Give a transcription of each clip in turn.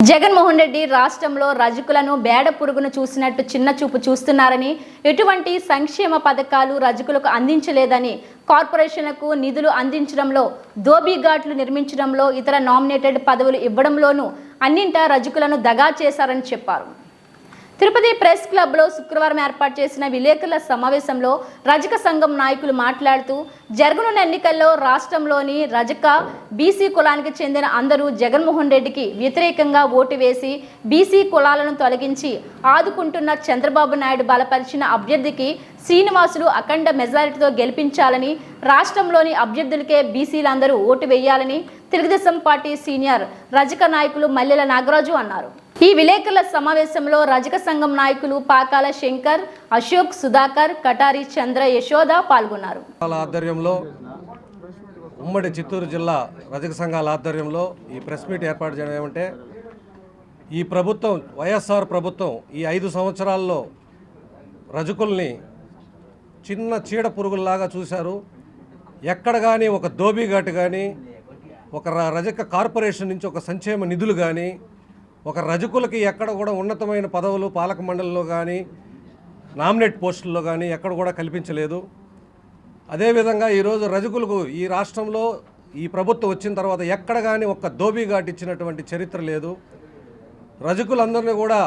జగన్మోహన్ రెడ్డి రాష్ట్రంలో రజకులను బేడ పురుగును చూసినట్టు చిన్న చూపు చూస్తున్నారని ఎటువంటి సంక్షేమ పథకాలు రజకులకు అందించలేదని కార్పొరేషన్లకు నిధులు అందించడంలో దోబీఘాట్లు నిర్మించడంలో ఇతర నామినేటెడ్ పదవులు ఇవ్వడంలోనూ అన్నింటా రజకులను దగా చేశారని చెప్పారు. తిరుపతి ప్రెస్ క్లబ్లో శుక్రవారం ఏర్పాటు చేసిన విలేకరుల సమావేశంలో రజక సంఘం నాయకులు మాట్లాడుతూ జరగనున్న ఎన్నికల్లో రాష్ట్రంలోని రజక బీసీ కులానికి చెందిన అందరూ జగన్మోహన్ రెడ్డికి వ్యతిరేకంగా ఓటు వేసి బీసీ కులాలను తొలగించి ఆదుకుంటున్న చంద్రబాబు నాయుడు బలపరిచిన అభ్యర్థికి శ్రీనివాసులు అఖండ మెజారిటీతో గెలిపించాలని రాష్ట్రంలోని అభ్యర్థులకే బీసీలందరూ ఓటు వేయాలని తెలుగుదేశం పార్టీ సీనియర్ రజక నాయకులు మల్లెల నాగరాజు అన్నారు. ఈ విలేకరుల సమావేశంలో రజక సంఘం నాయకులు పాకాల శంకర్ అశోక్ సుధాకర్ కటారి చంద్ర యశోద పాల్గొన్నారు. ఆధ్వర్యంలో ఉమ్మడి చిత్తూరు జిల్లా రజక సంఘాల ఆధ్వర్యంలో ఈ ప్రెస్ మీట్ ఏర్పాటు చేయడం ఏమంటే ఈ ప్రభుత్వం వైఎస్ఆర్ ప్రభుత్వం ఈ ఐదు సంవత్సరాల్లో రజకుల్ని చిన్న చీడ పురుగుల్లాగా చూశారు. ఎక్కడ కానీ ఒక దోబీఘాటు కానీ ఒక రజక కార్పొరేషన్ నుంచి ఒక సంక్షేమ నిధులు కానీ ఒక రజకులకి ఎక్కడ కూడా ఉన్నతమైన పదవులు పాలక మండలిలో కానీ నామినేట్ పోస్టుల్లో కానీ ఎక్కడ కూడా కల్పించలేదు. అదేవిధంగా ఈరోజు రజకులకు ఈ రాష్ట్రంలో ఈ ప్రభుత్వం వచ్చిన తర్వాత ఎక్కడ కానీ ఒక్క దోబీఘాట్ ఇచ్చినటువంటి చరిత్ర లేదు. రజకులందరినీ కూడా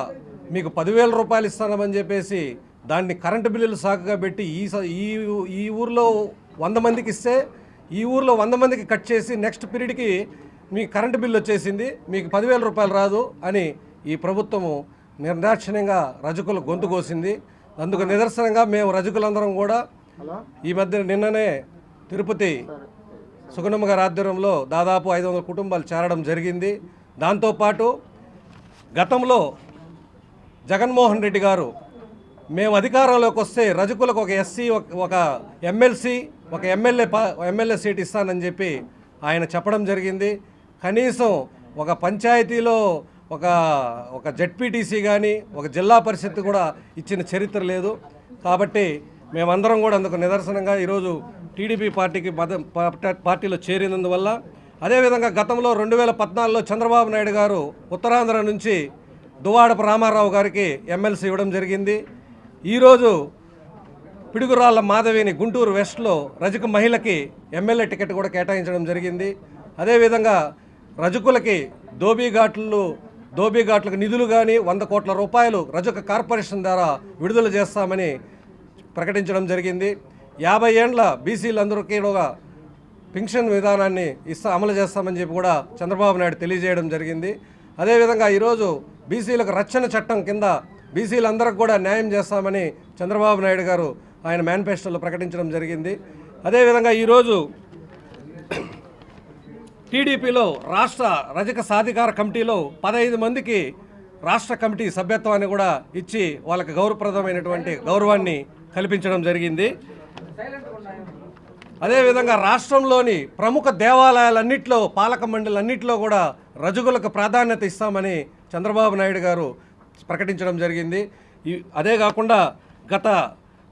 మీకు పదివేల రూపాయలు ఇస్తానమని చెప్పేసి దాన్ని కరెంటు బిల్లులు సాకుగా పెట్టి ఈ స- ఈ ఈ ఊర్లో వంద మందికి ఇస్తే ఈ ఊర్లో వంద మందికి కట్ చేసి నెక్స్ట్ పీరియడ్కి మీ కరెంటు బిల్లు వచ్చేసింది మీకు పదివేల రూపాయలు రాదు అని ఈ ప్రభుత్వము నిర్దాక్షిణ్యంగా రజకులు గొంతు కోసింది. అందుకు నిదర్శనంగా మేము రజకులందరం కూడా ఈ మధ్య నిన్ననే తిరుపతి సుగుణమ్మ గారి ఆధ్వర్యంలో దాదాపు ఐదు వందల కుటుంబాలు చేరడం జరిగింది. దాంతోపాటు గతంలో జగన్మోహన్ రెడ్డి గారు మేము అధికారంలోకి వస్తే రజకులకు ఒక ఎస్సీ ఒక ఎమ్మెల్సీ ఒక ఎమ్మెల్యే ఎమ్మెల్యే సీట్ ఇస్తానని చెప్పి ఆయన చెప్పడం జరిగింది. కనీసం ఒక పంచాయతీలో ఒక ఒక జడ్పీటీసీ కానీ ఒక జిల్లా పరిషత్ కూడా ఇచ్చిన చరిత్ర లేదు. కాబట్టి మేమందరం కూడా అందుకు నిదర్శనంగా ఈరోజు టీడీపీ పార్టీకి మద పార్టీలో చేరినందువల్ల అదేవిధంగా గతంలో రెండు వేల పద్నాలుగులో చంద్రబాబు నాయుడు గారు ఉత్తరాంధ్ర నుంచి దువాడపు రామారావు గారికి ఎమ్మెల్సీ ఇవ్వడం జరిగింది. ఈరోజు పిడుగురాళ్ళ మాధవిని గుంటూరు వెస్ట్లో రజక మహిళకి ఎమ్మెల్యే టికెట్ కూడా కేటాయించడం జరిగింది. అదేవిధంగా రజకులకి దోబీఘాట్లు దోబీఘాట్లకు నిధులు కానీ వంద కోట్ల రూపాయలు రజక కార్పొరేషన్ ద్వారా విడుదల చేస్తామని ప్రకటించడం జరిగింది. యాభై ఏండ్ల బీసీలందరికీ కూడా పెన్షన్ విధానాన్ని ఇస్తా అమలు చేస్తామని చెప్పి కూడా చంద్రబాబు నాయుడు తెలియజేయడం జరిగింది. అదేవిధంగా ఈరోజు బీసీలకు రక్షణ చట్టం కింద బీసీలందరికి కూడా న్యాయం చేస్తామని చంద్రబాబు నాయుడు గారు ఆయన మేనిఫెస్టోలో ప్రకటించడం జరిగింది. అదేవిధంగా ఈరోజు టీడీపీలో రాష్ట్ర రజక సాధికార కమిటీలో పదహైదు మందికి రాష్ట్ర కమిటీ సభ్యత్వాన్ని కూడా ఇచ్చి వాళ్ళకి గౌరవప్రదమైనటువంటి గౌరవాన్ని కల్పించడం జరిగింది. అదేవిధంగా రాష్ట్రంలోని ప్రముఖ దేవాలయాలన్నింటిలో పాలక మండలన్నింటిలో కూడా రజకులకు ప్రాధాన్యత ఇస్తామని చంద్రబాబు నాయుడు గారు ప్రకటించడం జరిగింది. అదే కాకుండా గత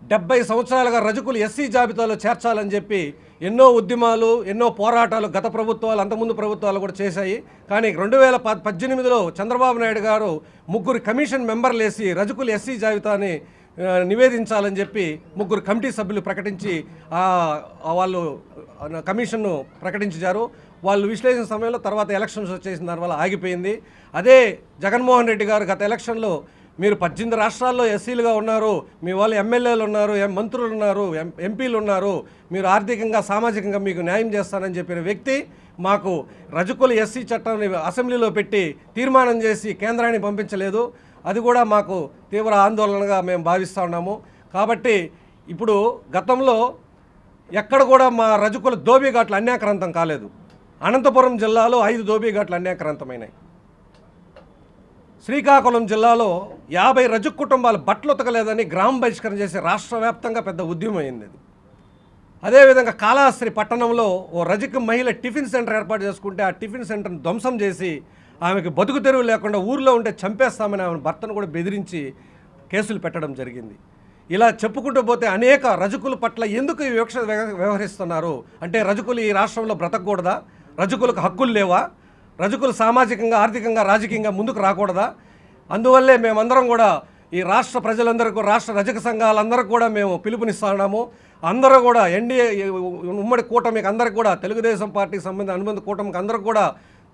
డెబ్బై సంవత్సరాలుగా రజకులు ఎస్సీ జాబితాలో చేర్చాలని చెప్పి ఎన్నో ఉద్యమాలు ఎన్నో పోరాటాలు గత ప్రభుత్వాలు అంతకుముందు ప్రభుత్వాలు కూడా చేశాయి. కానీ రెండు వేల పద్దెనిమిదిలో చంద్రబాబు నాయుడు గారు ముగ్గురు కమిషన్ మెంబర్లు వేసి రజకులు ఎస్సీ జాబితాని నివేదించాలని చెప్పి ముగ్గురు కమిటీ సభ్యులు ప్రకటించి వాళ్ళు కమిషన్ను ప్రకటించారు. వాళ్ళు విశ్లేషణ సమయంలో తర్వాత ఎలక్షన్స్ వచ్చేసిన దానివల్ల ఆగిపోయింది. అదే జగన్మోహన్ రెడ్డి గారు గత ఎలక్షన్లో మీరు పద్దెనిమిది రాష్ట్రాల్లో ఎస్సీలుగా ఉన్నారు మీ వాళ్ళు ఎమ్మెల్యేలు ఉన్నారు ఎం మంత్రులు ఉన్నారు ఎం ఎంపీలు ఉన్నారు మీరు ఆర్థికంగా సామాజికంగా మీకు న్యాయం చేస్తానని చెప్పిన వ్యక్తి మాకు రజకులు ఎస్సీ చట్టాన్ని అసెంబ్లీలో పెట్టి తీర్మానం చేసి కేంద్రాన్ని పంపించలేదు. అది కూడా మాకు తీవ్ర ఆందోళనగా మేము భావిస్తూ ఉన్నాము. కాబట్టి ఇప్పుడు గతంలో ఎక్కడ కూడా మా రజకుల దోబీఘాట్లు అన్యాక్రాంతం కాలేదు. అనంతపురం జిల్లాలో ఐదు దోబీఘాట్లు అన్యాక్రాంతమైనాయి. శ్రీకాకుళం జిల్లాలో యాభై రజకు కుటుంబాలు బట్టలు ఉతకలేదని గ్రామ బహిష్కరణ చేసి రాష్ట్ర వ్యాప్తంగా పెద్ద ఉద్యమం అయింది అది అదేవిధంగా కాళహస్త్రి పట్టణంలో ఓ రజక మహిళ టిఫిన్ సెంటర్ ఏర్పాటు చేసుకుంటే ఆ టిఫిన్ సెంటర్ను ధ్వంసం చేసి ఆమెకు బతుకు తెరువు లేకుండా ఊర్లో ఉంటే చంపేస్తామని ఆమె భర్తను కూడా బెదిరించి కేసులు పెట్టడం జరిగింది. ఇలా చెప్పుకుంటూ పోతే అనేక రజకుల పట్ల ఎందుకు ఈ వివక్ష వ్యవహరిస్తున్నారు? అంటే రజకులు ఈ రాష్ట్రంలో బ్రతకూడదా రజకులకు హక్కులు లేవా? రజకులు సామాజికంగా ఆర్థికంగా రాజకీయంగా ముందుకు రాకూడదా? అందువల్లే మేమందరం కూడా ఈ రాష్ట్ర ప్రజలందరికీ రాష్ట్ర రజక సంఘాలందరూ కూడా మేము పిలుపునిస్తున్నాము. అందరూ కూడా ఎన్డీఏ ఉమ్మడి కూటమికి అందరికి కూడా తెలుగుదేశం పార్టీకి సంబంధించిన అనుబంధ కూటమికి అందరూ కూడా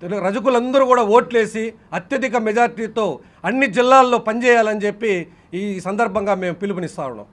తెలుగు రజకులందరూ కూడా ఓట్లేసి అత్యధిక మెజార్టీతో అన్ని జిల్లాల్లో పనిచేయాలని చెప్పి ఈ సందర్భంగా మేము పిలుపునిస్తా ఉన్నాం.